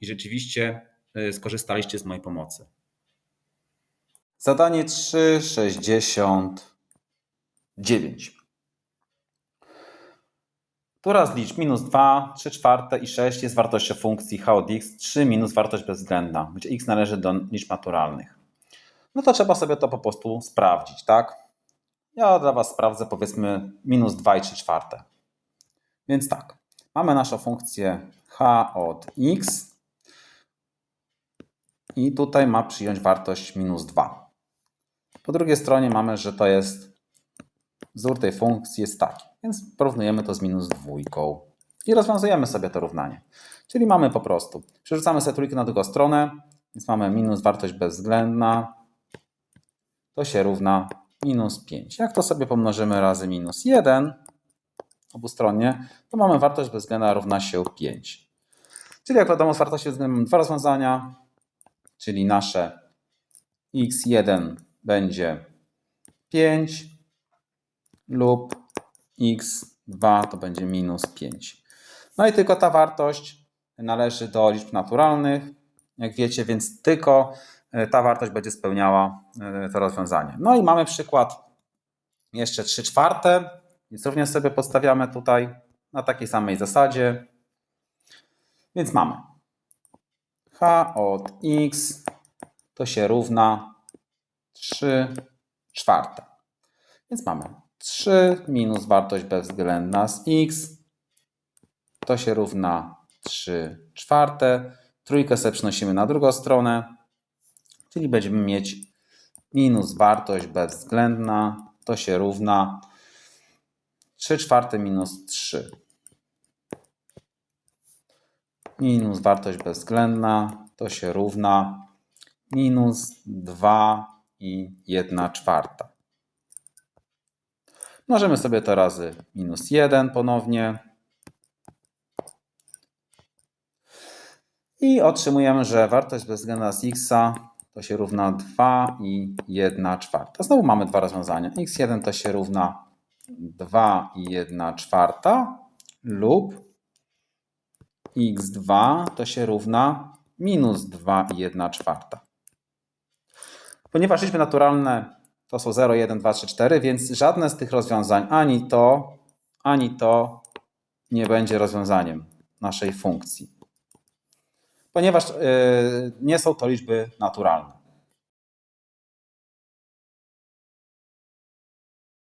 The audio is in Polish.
i rzeczywiście y, skorzystaliście z mojej pomocy. Zadanie 3,69. Która z liczb minus 2, 3 czwarte i 6 jest wartością funkcji h od x, 3 minus wartość bezwzględna, gdzie x należy do liczb naturalnych. No to trzeba sobie to po prostu sprawdzić, tak? Ja dla Was sprawdzę powiedzmy minus 2 i 3 czwarte. Więc tak, mamy naszą funkcję h od x i tutaj ma przyjąć wartość minus 2. Po drugiej stronie mamy, że to jest wzór tej funkcji jest taki, więc porównujemy to z minus dwójką i rozwiązujemy sobie to równanie. Czyli mamy po prostu, przerzucamy sobie trójkę na drugą stronę, więc mamy minus wartość bezwzględna, to się równa minus 5. Jak to sobie pomnożymy razy minus 1 obustronnie, to mamy wartość bezwzględna równa się 5. Czyli jak wiadomo z wartości bezwzględnej mamy dwa rozwiązania, czyli nasze x1 będzie 5 lub x2 to będzie minus 5. No i tylko ta wartość należy do liczb naturalnych, jak wiecie, więc tylko e, ta wartość będzie spełniała e, to rozwiązanie. No i mamy przykład jeszcze 3 czwarte, więc również sobie postawiamy tutaj na takiej samej zasadzie. Więc mamy h od x to się równa 3 czwarte. Więc mamy 3 minus wartość bezwzględna z x to się równa 3 czwarte. Trójkę sobie przynosimy na drugą stronę, czyli będziemy mieć minus wartość bezwzględna to się równa 3 czwarte minus 3. Minus wartość bezwzględna to się równa minus 2 i 1 czwarta. Mnożymy sobie to razy minus 1 ponownie. I otrzymujemy, że wartość bezwzględna z x to się równa 2 i 1 czwarta. Znowu mamy dwa rozwiązania. x1 to się równa 2 i 1 czwarta lub x2 to się równa minus 2 i 1 czwarta. Ponieważ liczby naturalne to są 0, 1, 2, 3, 4, więc żadne z tych rozwiązań, ani to, ani to nie będzie rozwiązaniem naszej funkcji. Ponieważ yy, nie są to liczby naturalne.